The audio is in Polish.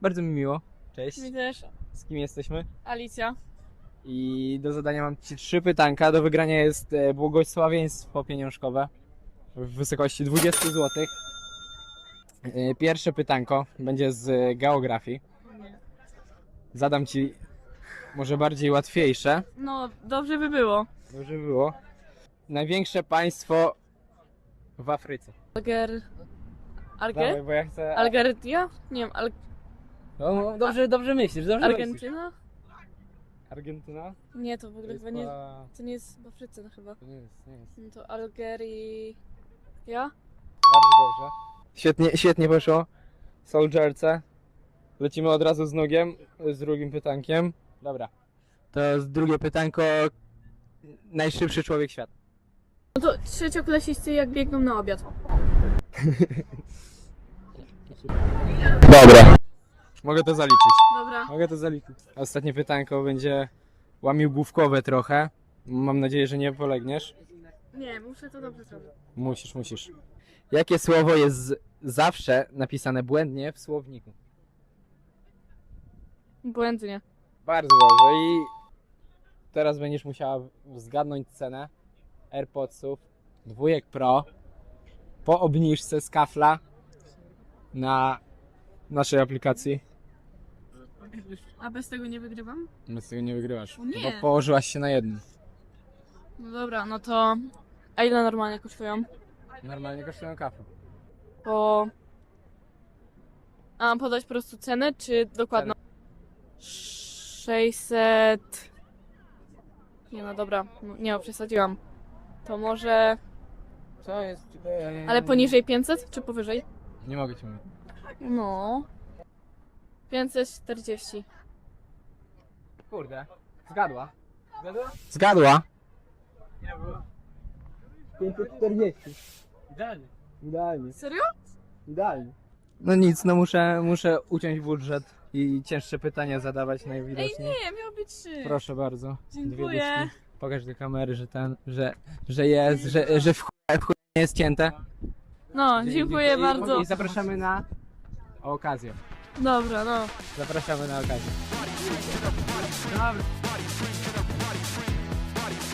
Bardzo mi miło. Cześć. Mi też. Z kim jesteśmy? Alicja. I do zadania mam Ci trzy pytanka. Do wygrania jest e, błogosławieństwo pieniążkowe w wysokości 20 zł. Pierwsze pytanko będzie z e, geografii. Zadam Ci może bardziej łatwiejsze. No, dobrze by było. Dobrze było. Największe państwo w Afryce. Alger... Alger? Dawaj, bo ja chcę... Algeria? Nie wiem, Al... No, no, dobrze, dobrze myślisz, dobrze myślisz. Argentyna? Argentyna? Nie, to w ogóle chyba nie... Chyba- To nie jest w Afryce no chyba. To nie jest, nie jest. No to Algerii... Ja? Bardzo dobrze. Świetnie, świetnie poszło. Soldierce. Lecimy od razu z nogiem, z drugim pytankiem. Dobra. To jest drugie pytanko. Najszybszy człowiek świata. No to trzecioklasiści jak biegną na obiad. Dobra. Mogę to zaliczyć. Dobra. Mogę to zaliczyć. Ostatnie pytanko będzie łamiłgłówkowe trochę. Mam nadzieję, że nie polegniesz. Nie, muszę to dobrze zrobić. Musisz, musisz. Jakie słowo jest z- zawsze napisane błędnie w słowniku? Błędnie. Bardzo dobrze i teraz będziesz musiała zgadnąć cenę AirPodsów dwójek Pro po obniżce z kafla na naszej aplikacji. A bez tego nie wygrywam? Bez tego nie wygrywasz, nie. bo położyłaś się na jednym. No dobra, no to... A ile normalnie kosztują? Normalnie kosztują kafę. Po... A mam podać po prostu cenę, czy dokładną? 600... Nie no dobra, no, nie no, przesadziłam. To może... Co jest? Ale poniżej 500, czy powyżej? Nie mogę ci mówić. No... 540. Kurde, zgadła. Zgadła? Zgadła. 540. Idealnie. Idealnie. Serio? Idealnie. No nic, no muszę, muszę uciąć budżet i cięższe pytania zadawać Ej najwidoczniej. nie, miał być 3. Proszę bardzo. Dwie Dziękuję. dyszki. Pokaż do kamery, że ten, że, że jest, że, że w chuj, w chuj nie jest cięte. No, dziękuję I- bardzo. I zapraszamy na okazję. Dobra, no. Zapraszamy na okazję. Dobra.